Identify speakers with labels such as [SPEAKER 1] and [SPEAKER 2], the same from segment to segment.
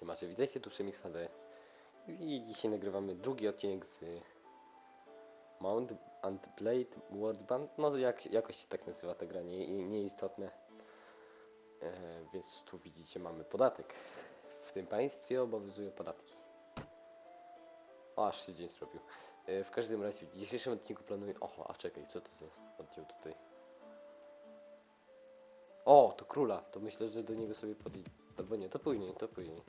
[SPEAKER 1] Siemacie, witajcie tu Przemix HD i dzisiaj nagrywamy drugi odcinek z Mount and Blade World Band, no jak, jakoś się tak nazywa ta gra, nie, nieistotne. E, więc tu widzicie mamy podatek. W tym państwie obowiązują podatki. O, aż się dzień zrobił. E, w każdym razie w dzisiejszym odcinku planuję... Oho, a czekaj, co to za oddział tutaj? O, to króla. To myślę, że do niego sobie podejdę. Albo nie, to później, to później.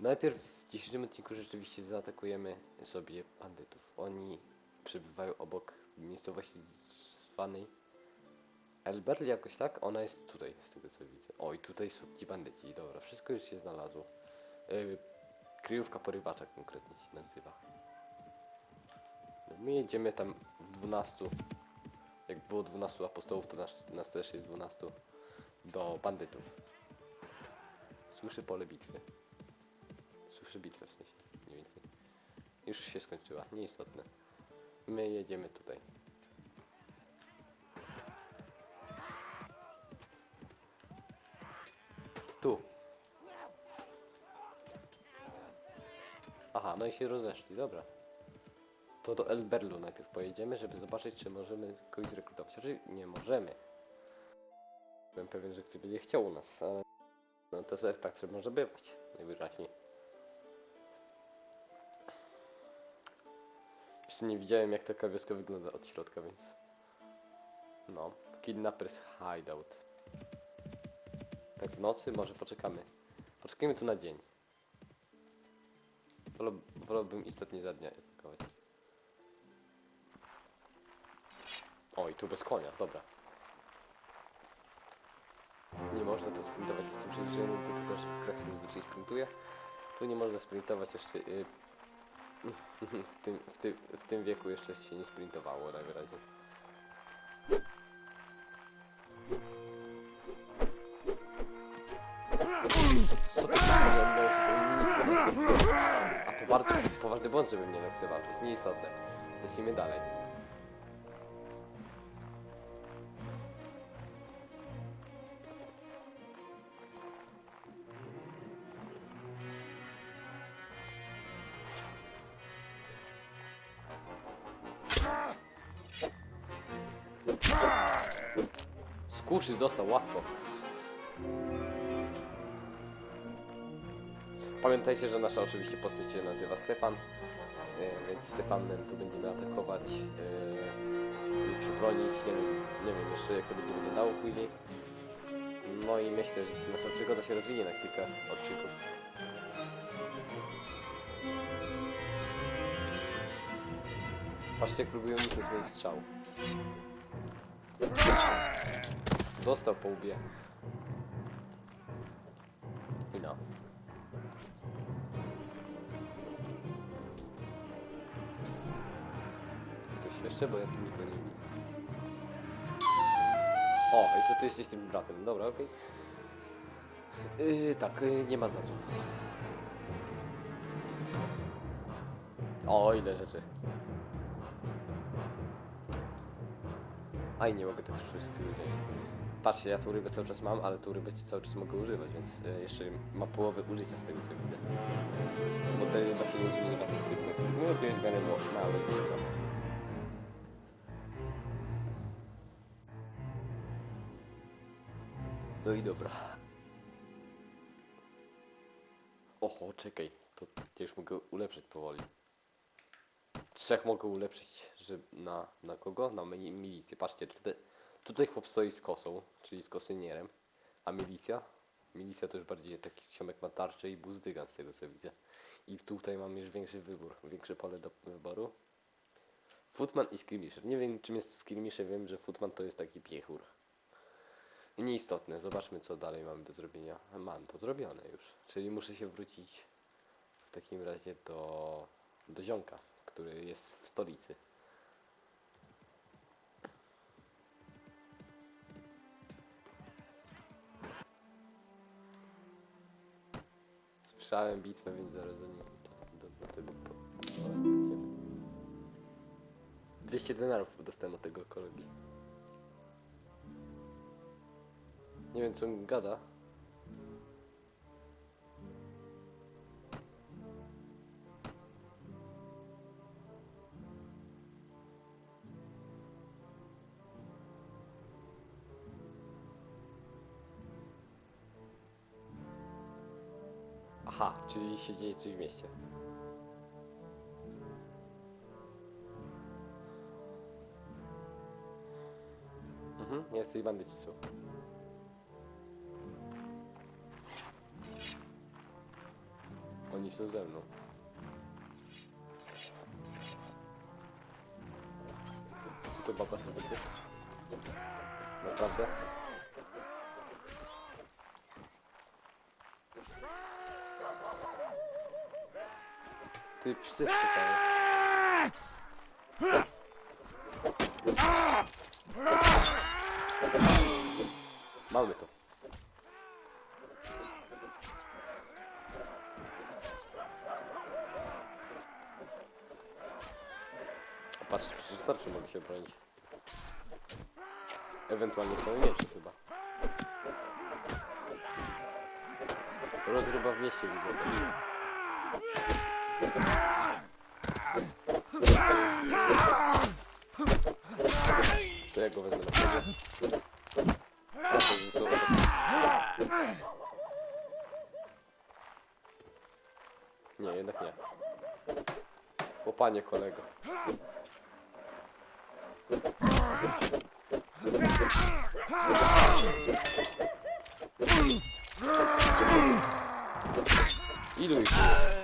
[SPEAKER 1] Najpierw w dzisiejszym odcinku rzeczywiście zaatakujemy sobie bandytów. Oni przebywają obok miejscowości zwanej Elberl jakoś tak? Ona jest tutaj, z tego co widzę. O, i tutaj są ci bandyci. Dobra, wszystko już się znalazło. Yy, kryjówka porywacza konkretnie się nazywa. No, My jedziemy tam w 12. Jak było 12 apostołów, to nas, nas też jest 12 do bandytów. Słyszę pole bitwy. Już się skończyła, nieistotne. My jedziemy tutaj. Tu. Aha, no i się rozeszli, dobra. To do Elberlu najpierw pojedziemy, żeby zobaczyć, czy możemy kogoś zrekrutować. Znaczy, nie możemy. Byłem pewien, że ktoś będzie chciał u nas, ale no to sobie tak sobie może bywać, najwyraźniej. Jeszcze nie widziałem jak taka wioska wygląda od środka, więc... No, Kidnappers Hideout. Tak w nocy? Może poczekamy. Poczekajmy tu na dzień. Wolę- Wolałbym istotnie za dnia atakować. O, i tu bez konia, dobra. Nie można to sprintować, jestem przyzwyczajony do tego, że w grach zazwyczaj sprintuje. Tu nie można sprintować jeszcze... y, w, tym, w, tym, w tym wieku jeszcze się nie sprintowało najwyraźniej. Co A to bardzo poważny błąd, żeby mnie lekceważyć. Nieistotne. Lecimy dalej. Dostał łatwo. Pamiętajcie, że nasza oczywiście postać się nazywa Stefan, e, więc Stefanem tu będziemy atakować e, lub się bronić, nie wiem, nie wiem jeszcze jak to będzie wyglądało później. No i myślę, że nasza przygoda się rozwinie na kilka odcinków. Patrzcie jak próbują uniknąć moich strzał. Dostał po łbie. I no. Ktoś jeszcze? Bo ja tu nikogo nie widzę. O, i co ty jesteś tym bratem? Dobra, okej. Yy, tak, yy, nie ma za co. O, ile rzeczy. Aj, nie mogę tego wszystkiego wziąć. Patrzcie, ja tą rybę cały czas mam, ale tą rybę cały czas mogę używać, więc e, jeszcze ma połowę użycia z tego co widzę. Bo ta ryba się nie zużywa szybko. No to jest very małe blisko. No i dobra. Oho, czekaj, to już mogę ulepszyć powoli. Trzech mogę ulepszyć, że na, na kogo? Na mi- milicję. Patrzcie, tutaj, tutaj chłop stoi z kosą, czyli z kosynierem. A milicja? Milicja to już bardziej taki siomek ma tarczę i buzdygan z tego co widzę. I tutaj mam już większy wybór, większe pole do wyboru. Footman i skirmisher. Nie wiem czym jest skirmisher, wiem, że footman to jest taki piechur. Nieistotne, zobaczmy co dalej mamy do zrobienia. Mam to zrobione już, czyli muszę się wrócić w takim razie do, do ziomka, który jest w stolicy. Słyszałem bitwę, więc zaraz do niej do, do, do tego idziemy. 200 denarów dostałem od tego kolegi. Nie wiem co on gada. Aha, czyli się dzieje coś w mieście. Mhm, jacyś bandyci są. Oni są ze mną. Co to baba sobie będzie? Naprawdę? Ty szukają. Mamy to. A Patrz, przecież tarczy mogę się bronić. Ewentualnie są miecze chyba. Rozryba w mieście widzę. To ja go wezmę na siebie. Nie, jednak nie. O kolego. Ilu ich.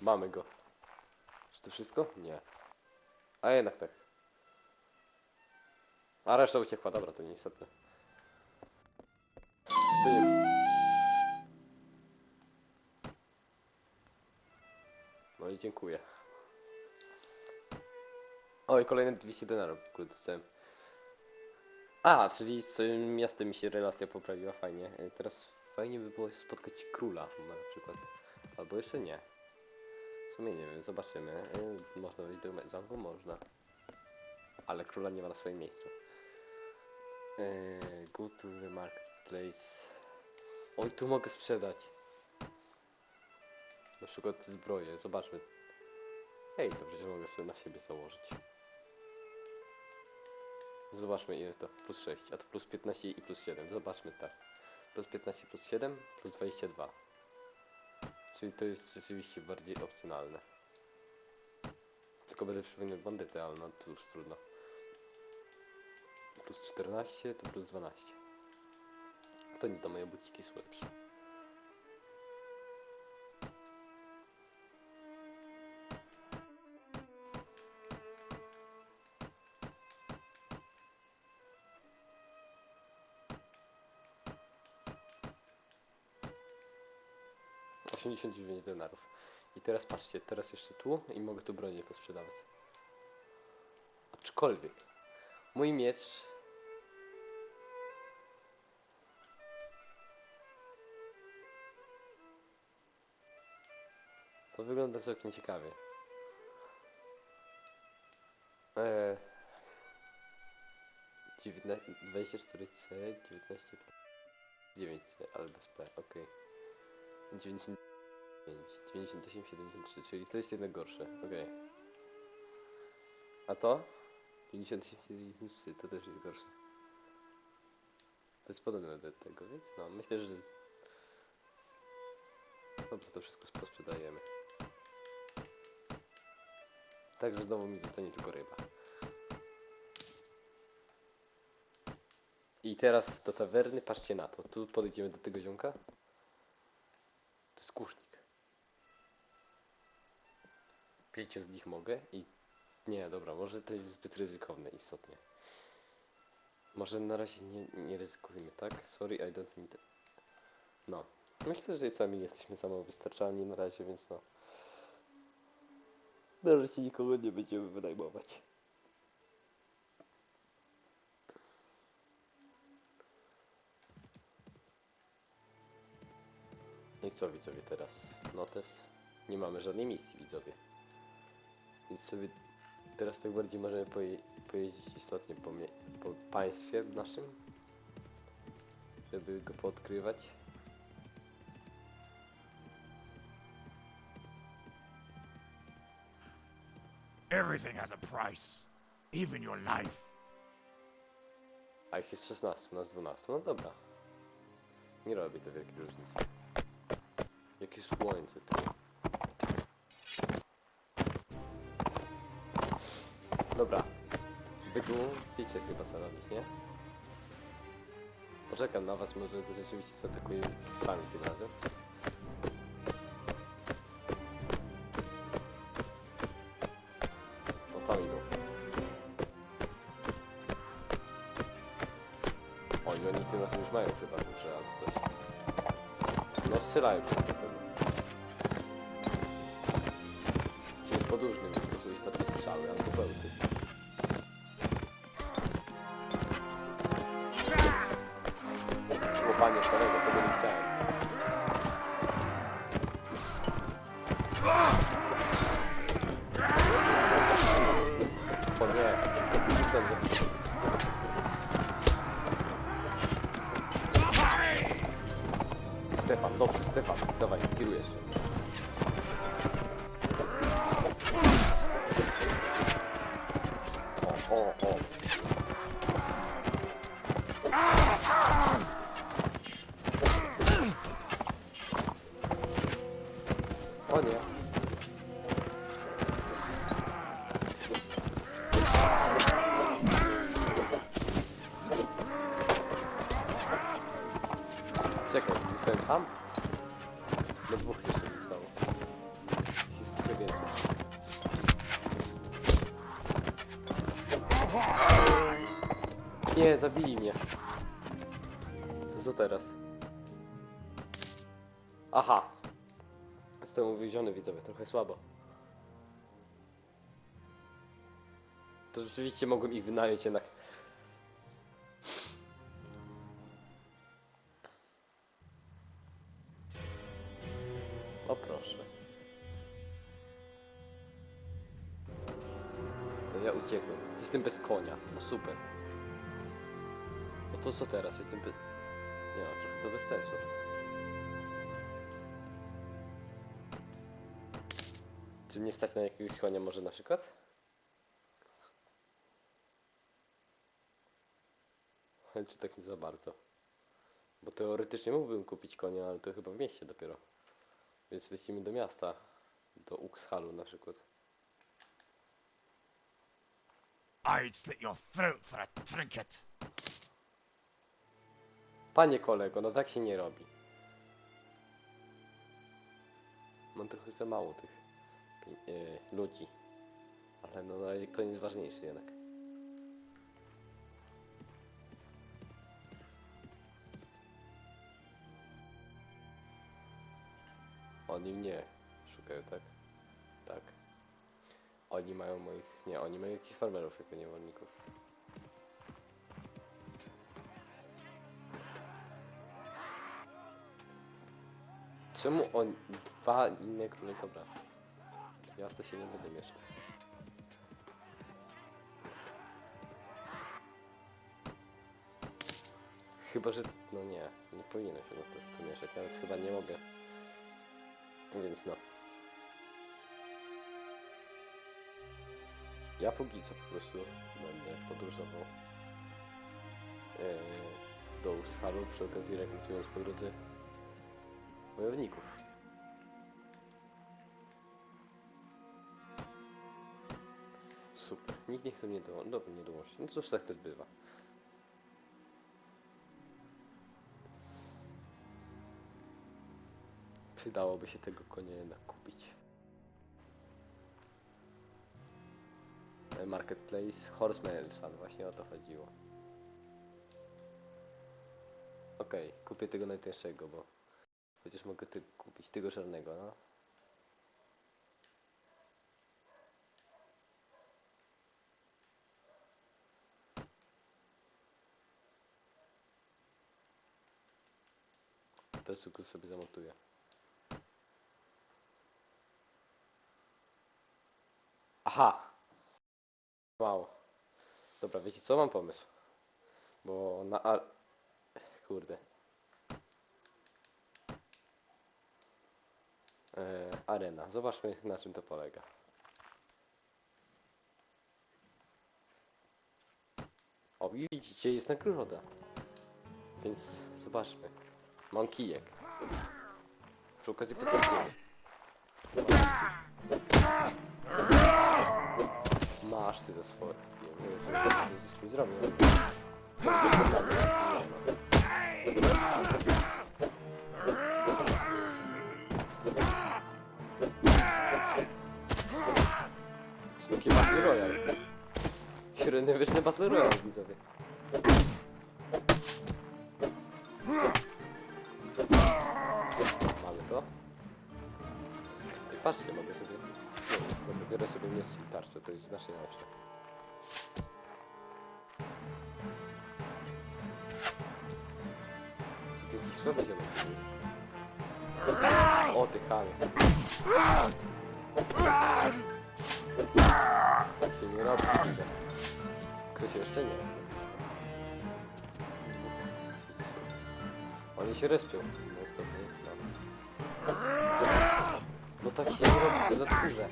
[SPEAKER 1] Mamy go. Czy to wszystko? Nie. A jednak tak. A reszta uciekła, dobra, to nieistotne. To nie... No i dziękuję. O, i kolejne 200 denarów ogóle dostałem. A, czyli z całym miastem mi się relacja poprawiła, fajnie. E, Teraz fajnie by było spotkać króla na przykład. Albo jeszcze nie. W sumie nie wiem, zobaczymy. E, Można wejść do zamku? Można. Ale króla nie ma na swoim miejscu. Eee, go to the marketplace. Oj, tu mogę sprzedać. Na przykład zbroję, zobaczmy. Ej, to przecież mogę sobie na siebie założyć. Zobaczmy ile to, plus 6, a to plus 15 i plus 7, zobaczmy tak. Plus 15 plus 7, plus 22. Czyli to jest rzeczywiście bardziej opcjonalne. Tylko będę przypominał bandyty, ale no to już trudno. Plus 14, to plus 12. To nie do moje buciki słabsze. 89 dolarów. I teraz patrzcie, teraz jeszcze tu i mogę tu bronię posprzedawać. Aczkolwiek, mój miecz... To wygląda całkiem ciekawie. Eee... 24C, 19... 9C, ale bez P, ok. 90... 98, 73, czyli to jest jednak gorsze, ok. A to? 57, 73, to też jest gorsze. To jest podobne do tego, więc no, myślę, że... Dobrze, to wszystko posprzedajemy. Także znowu mi zostanie tylko ryba. I teraz do tawerny, patrzcie na to. Tu podejdziemy do tego ziomka. Pięciu z nich mogę i... Nie, dobra, może to jest zbyt ryzykowne istotnie. Może na razie nie, nie ryzykujmy, tak? Sorry, I don't need... No. Myślę, że sami jesteśmy samowystarczalni na razie, więc no. Na razie nikogo nie będziemy wynajmować. No i co widzowie teraz? Notes? Nie mamy żadnej misji widzowie. Więc sobie teraz tak bardziej możemy poje pojeździć istotnie po, po państwie naszym, żeby go podkrywać.
[SPEAKER 2] Everything has a price, even your life.
[SPEAKER 1] A ich jest 16, u nas 12, no dobra. Nie robi to wielkiej różnicy. Jakie słońce to. Dobra. Byku, wiecie chyba co robić, nie? Poczekam na was, może rzeczywiście zaatakuję z wami tym razem. To tam idą. Oni, oni tym razem już mają chyba duże albo coś. No strzelają się na pewno. Czymś podłużnym jest to są istotne strzały albo bełty. O nie. Stefan, dobrze, Stefan, dawaj, kierujesz. O, Nie, zabili mnie. To co teraz? Aha. Jestem uwieziony widzowie, trochę słabo. To rzeczywiście mogłem ich wynająć jednak. O proszę. No ja uciekłem. Jestem bez konia. No super. To co teraz? Jestem bez... Nie no, trochę to bez sensu. Czy mnie stać na jakiegoś konia może na przykład? Czy tak nie za bardzo? Bo teoretycznie mógłbym kupić konia, ale to chyba w mieście dopiero. Więc lecimy do miasta. Do Uxhalu na przykład.
[SPEAKER 2] I'd slit your throat for a trinket.
[SPEAKER 1] Panie kolego, no tak się nie robi. Mam trochę za mało tych e, ludzi. Ale no na razie koniec ważniejszy jednak. Oni mnie szukają, tak? Tak. Oni mają moich... Nie, oni mają jakichś farmerów jako niewolników. Czemu on... Dwa inne króle... Dobra. Ja w to się nie będę mieszał. Chyba, że... No nie. Nie powinienem się na to, w to mieszać. Nawet chyba nie mogę. Więc no. Ja póki co po prostu będę podróżował e, do Ushalu przy okazji rekrutując po drodze wojowników. Super. Nikt nie chce mnie do, do mnie dołączyć. No cóż, tak też bywa. Przydałoby się tego konia jednak kupić. E, Marketplace Horseman właśnie o to chodziło. Okej, kupię tego najtańszego, bo chociaż mogę ty kupić tego czarnego, no. Teraz tylko sobie zamontuję. Aha! Wow. Dobra, wiecie co? Mam pomysł. Bo na. Kurde. arena. Zobaczmy na czym to polega. O, widzicie, jest nagroda. Więc zobaczmy. Mam kijek. Przy okazji potencjału. Masz ty za swoje. Nie wiem, co z tym zrobię. Takie Battle Royale. Średniowieczny Battle Royale, widzowie. Mamy to. I patrzcie, mogę sobie... Nie, bo biorę sobie miecz i tarczę, to jest znacznie lepsze. Co ty jakiś słaby ziomek? O, ty chamie. Ktoś jeszcze nie. Oni się respią. No stop, więc no. No tak się nie robi, co za.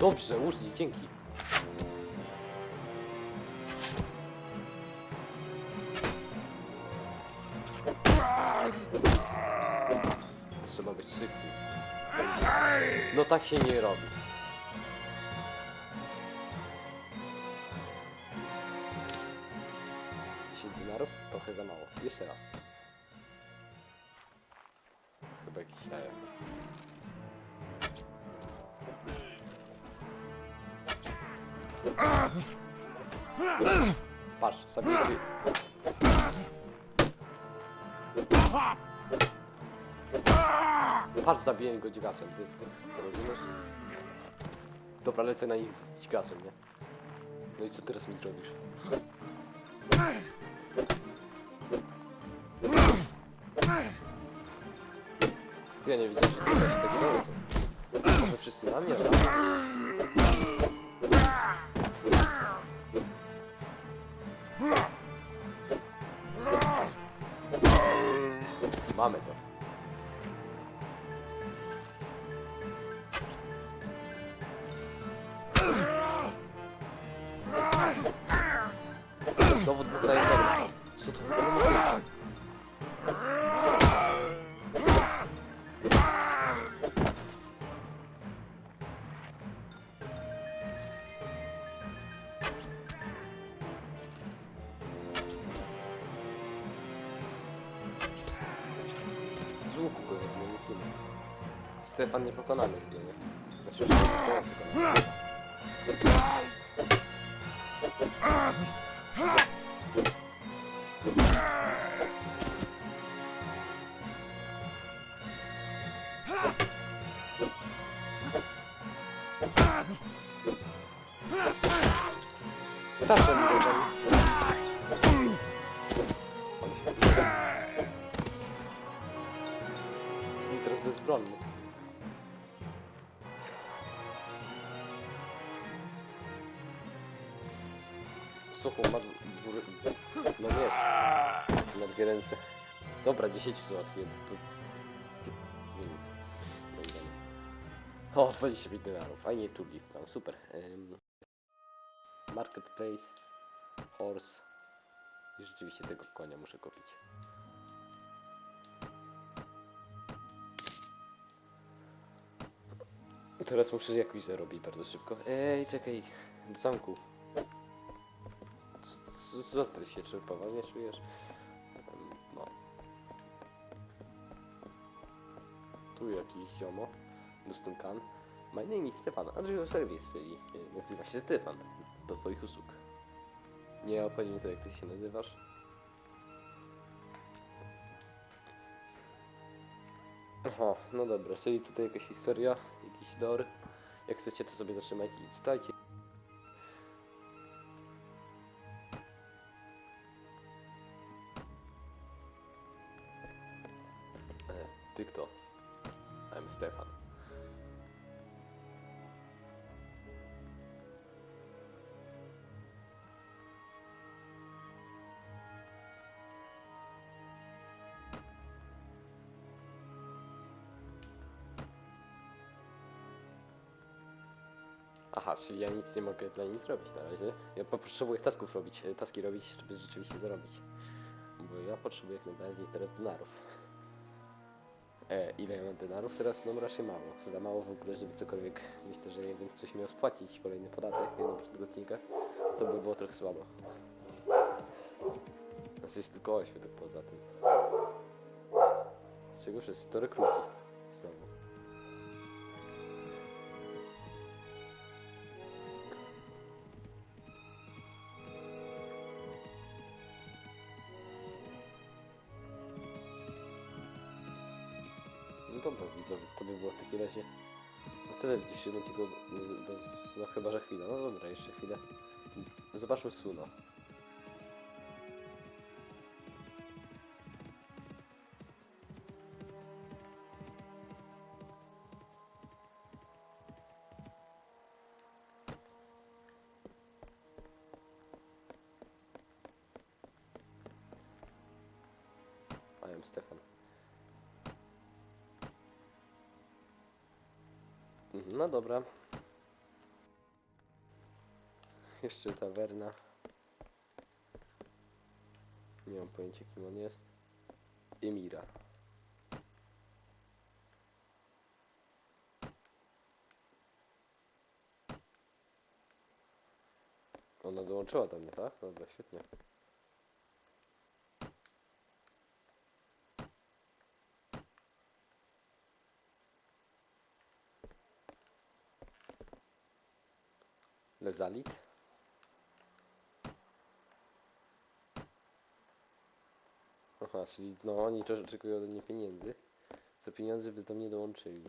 [SPEAKER 1] Dobrze, łużnik, dzięki. Trzeba być szybki. No tak się nie robi. Dinarów? Trochę za mało. Jeszcze raz. Chyba jakiś jajem. Patrz, zabiję ci... Patrz, zabiję go dźgasem, ty, ty to rozumiesz? Dobra, lecę na nich z dźgasem, nie? No i co teraz mi zrobisz? Ty, ja nie wiedziałem, że ty się tego dolecą. Może wszyscy na mnie, ale... Mamy to. Stefan niepokonany Dobra, 10 załatwiłem. Nie. No. O, 25 dolarów. Fajnie tu lift tam, super. Ym... Marketplace, horse. I rzeczywiście tego konia muszę kupić. Teraz muszę jakoś zarobić bardzo szybko. Ej, czekaj, do zamku. Ty się czy poważnie czujesz? Tu jakiś ziomo. Dostępkan. My name is Stefan. Andrzej Service, czyli e, nazywa się Stefan. Do twoich usług. Nie obchodzi mnie to jak ty się nazywasz. Aha, no dobra, czyli tutaj jakaś historia, jakiś lore. Jak chcecie to sobie zatrzymać i czytajcie. Czyli ja nic nie mogę dla nich zrobić na razie. Ja potrzebuję tasków robić, e, taski robić, żeby rzeczywiście zarobić. Bo ja potrzebuję jak najbardziej teraz denarów. E, ile ja mam denarów? Teraz no raczej mało. Za mało w ogóle, żeby cokolwiek... Myślę, że jakbym coś miał spłacić, kolejny podatek, jedną przed to by było trochę słabo. Znaczy jest tylko oświetl poza tym. Z czego jest to rekruci. Takim razie no tyle w dzisiejszym odcinku, bo, bo, z- no chyba, że chwilę, no dobra, jeszcze chwilę. Zobaczmy Suno. I Stefan. No dobra. Jeszcze tawerna. Nie mam pojęcia kim on jest. Emira. Ona dołączyła do mnie, tak? Dobra, świetnie. Lezalit. Aha, czyli no oni też oczekują ode mnie pieniędzy. Za pieniądze by do mnie dołączyli.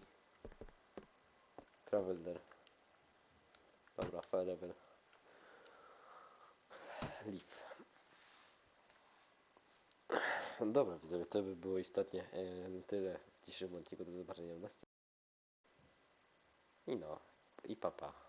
[SPEAKER 1] Traveler. Dobra, forever. Leaf. Dobra, widzowie, to by było istotnie em, tyle w dzisiejszym odcinku. Do zobaczenia w następnym. I no, i papa.